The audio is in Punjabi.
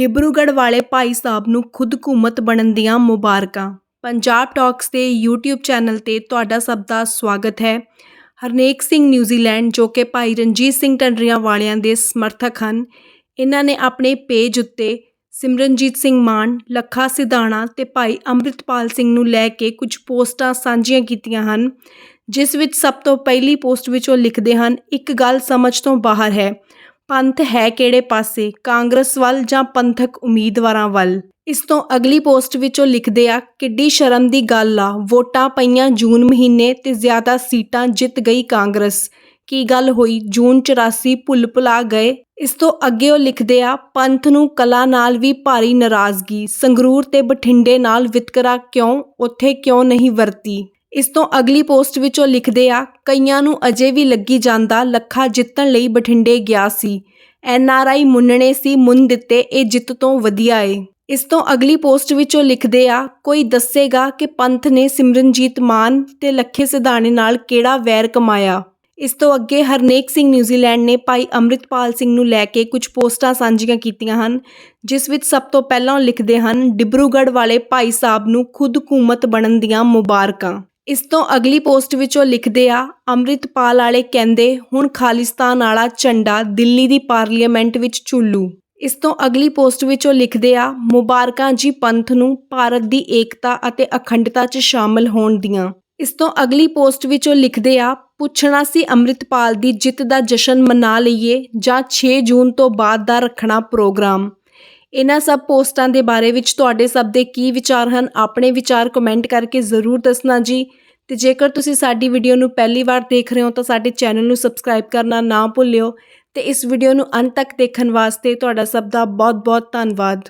ਡਿਬਰੂਗੜ੍ਹ ਵਾਲੇ ਭਾਈ ਸਾਹਿਬ ਨੂੰ ਖੁਦ ਹਕੂਮਤ ਬਣਨ ਦੀਆਂ ਮੁਬਾਰਕਾਂ। ਪੰਜਾਬ ਟਾਕਸ ਦੇ YouTube ਚੈਨਲ ਤੇ ਤੁਹਾਡਾ ਸਭ ਦਾ ਸਵਾਗਤ ਹੈ। ਹਰਨੇਕ ਸਿੰਘ ਨਿਊਜ਼ੀਲੈਂਡ, ਜੋ ਕਿ ਭਾਈ ਰਣਜੀਤ ਸਿੰਘ ਢੰਡਰੀਆਂ ਵਾਲਿਆਂ ਦੇ ਸਮਰਥਕ ਹਨ, ਇਹਨਾਂ ਨੇ ਆਪਣੇ ਪੇਜ ਉੱਤੇ ਸਿਮਰਨਜੀਤ ਸਿੰਘ ਮਾਨ, ਲੱਖਾ ਸਿਧਾਣਾ ਤੇ ਭਾਈ ਅੰਮ੍ਰਿਤਪਾਲ ਸਿੰਘ ਨੂੰ ਲੈ ਕੇ ਕੁਝ ਪੋਸਟਾਂ ਸਾਂਝੀਆਂ ਕੀਤੀਆਂ ਹਨ, ਜਿਸ ਵਿੱਚ ਸਭ ਤੋਂ ਪਹਿਲੀ ਪੋਸਟ ਵਿੱਚ ਉਹ ਲਿਖਦੇ ਹਨ, ਇੱਕ ਗੱਲ ਸਮਝ ਤੋਂ ਬਾਹਰ ਹੈ ਪੰਥ ਹੈ ਕਿਹੜੇ ਪਾਸੇ? ਕਾਂਗਰਸ ਵੱਲ ਜਾਂ ਪੰਥਕ ਉਮੀਦਵਾਰਾਂ ਵੱਲ? ਇਸ ਤੋਂ ਅਗਲੀ ਪੋਸਟ ਵਿੱਚ ਉਹ ਲਿਖਦੇ ਆ, ਕਿੱਡੀ ਸ਼ਰਮ ਦੀ ਗੱਲ ਆ, ਵੋਟਾਂ ਪਈਆਂ ਜੂਨ ਮਹੀਨੇ ਤੇ ਜ਼ਿਆਦਾ ਸੀਟਾਂ ਜਿੱਤ ਗਈ ਕਾਂਗਰਸ। ਕੀ ਗੱਲ ਹੋਈ? ਜੂਨ 84 ਭੁੱਲ ਭੁਲਾ ਗਏ। ਇਸ ਤੋਂ ਅੱਗੇ ਉਹ ਲਿਖਦੇ ਆ, ਪੰਥ ਨੂੰ ਕਲਾ ਨਾਲ ਵੀ ਭਾਰੀ ਨਾਰਾਜ਼ਗੀ, ਸੰਗਰੂਰ ਤੇ ਬਠਿੰਡੇ ਨਾਲ ਵਿਤਕਰਾ ਕਿਉਂ? ਉੱਥੇ ਕਿਉਂ ਨਹੀਂ ਵਰਤੀ? ਇਸ ਤੋਂ ਅਗਲੀ ਪੋਸਟ ਵਿੱਚ ਉਹ ਲਿਖਦੇ ਆ, ਕਈਆਂ ਨੂੰ ਅਜੇ ਵੀ ਲੱਗੀ ਜਾਂਦਾ ਲੱਖਾ ਜਿੱਤਣ ਲਈ ਬਠਿੰਡੇ ਗਿਆ ਸੀ। ਐਨ ਆਰ ਆਈ ਮੁੰਨਣੇ ਸੀ, ਮੁੰਨ ਦਿੱਤੇ, ਇਹ ਜਿੱਤ ਤੋਂ ਵਧੀਆ ਏ। ਇਸ ਤੋਂ ਅਗਲੀ ਪੋਸਟ ਵਿੱਚ ਉਹ ਲਿਖਦੇ ਆ, ਕੋਈ ਦੱਸੇਗਾ ਕਿ ਪੰਥ ਨੇ ਸਿਮਰਨਜੀਤ ਮਾਨ ਤੇ ਲੱਖੇ ਸਿਧਾਣੇ ਨਾਲ ਕਿਹੜਾ ਵੈਰ ਕਮਾਇਆ। ਇਸ ਤੋਂ ਅੱਗੇ ਹਰਨੇਕ ਸਿੰਘ ਨਿਊਜ਼ੀਲੈਂਡ ਨੇ ਭਾਈ ਅੰਮ੍ਰਿਤਪਾਲ ਸਿੰਘ ਨੂੰ ਲੈ ਕੇ ਕੁਝ ਪੋਸਟਾਂ ਸਾਂਝੀਆਂ ਕੀਤੀਆਂ ਹਨ, ਜਿਸ ਵਿੱਚ ਸਭ ਤੋਂ ਪਹਿਲਾਂ ਉਹ ਲਿਖਦੇ ਹਨ, ਡਿਬਰੂਗੜ੍ਹ ਵਾਲੇ ਭਾਈ ਸਾਹਿਬ ਨੂੰ ਖੁਦ ਹਕੂਮਤ ਬਣਨ ਦੀਆਂ ਮੁਬਾਰਕਾਂ। ਇਸ ਤੋਂ ਅਗਲੀ ਪੋਸਟ ਵਿੱਚ ਉਹ ਲਿਖਦੇ ਆ, ਅੰਮ੍ਰਿਤਪਾਲ ਵਾਲੇ ਕਹਿੰਦੇ, ਹੁਣ ਖਾਲਿਸਤਾਨ ਵਾਲਾ ਝੰਡਾ ਦਿੱਲੀ ਦੀ ਪਾਰਲੀਮੈਂਟ ਵਿੱਚ ਝੁੱਲੂ। ਇਸ ਤੋਂ ਅਗਲੀ ਪੋਸਟ ਵਿੱਚ ਉਹ ਲਿਖਦੇ ਆ, ਮੁਬਾਰਕਾਂ ਜੀ ਪੰਥ ਨੂੰ ਭਾਰਤ ਦੀ ਏਕਤਾ ਅਤੇ ਅਖੰਡਤਾ 'ਚ ਸ਼ਾਮਲ ਹੋਣ ਦੀਆਂ। ਇਸ ਤੋਂ ਅਗਲੀ ਪੋਸਟ ਵਿੱਚ ਉਹ ਲਿਖਦੇ ਆ, ਪੁੱਛਣਾ ਸੀ ਅੰਮ੍ਰਿਤਪਾਲ ਦੀ ਜਿੱਤ ਦਾ ਜਸ਼ਨ ਮਨਾ ਲਈਏ ਜਾਂ 6 ਜੂਨ ਤੋਂ ਬਾਅਦ ਦਾ ਰੱਖਣਾ ਪ੍ਰੋਗਰਾਮ? ਇਹਨਾਂ ਸਭ ਪੋਸਟਾਂ ਦੇ ਬਾਰੇ ਵਿੱਚ ਤੁਹਾਡੇ ਸਭ ਦੇ ਕੀ ਵਿਚਾਰ ਹਨ? ਆਪਣੇ ਵਿਚਾਰ ਕਮੈਂਟ ਕਰਕੇ ਜ਼ਰੂਰ ਦੱਸਣਾ ਜੀ। ਤੇ ਜੇਕਰ ਤੁਸੀਂ ਸਾਡੀ ਵੀਡੀਓ ਨੂੰ ਪਹਿਲੀ ਵਾਰ ਦੇਖ ਰਹੇ ਹੋ ਤਾਂ ਸਾਡੇ ਚੈਨਲ ਨੂੰ ਸਬਸਕ੍ਰਾਈਬ ਕਰਨਾ ਨਾ ਭੁੱਲਿਓ। ਤੇ ਇਸ ਵੀਡੀਓ ਨੂੰ ਅੰਤ ਤੱਕ ਦੇਖਣ ਵਾਸਤੇ ਤੁਹਾਡਾ ਸਭ ਦਾ ਬਹੁਤ-ਬਹੁਤ ਧੰਨਵਾਦ।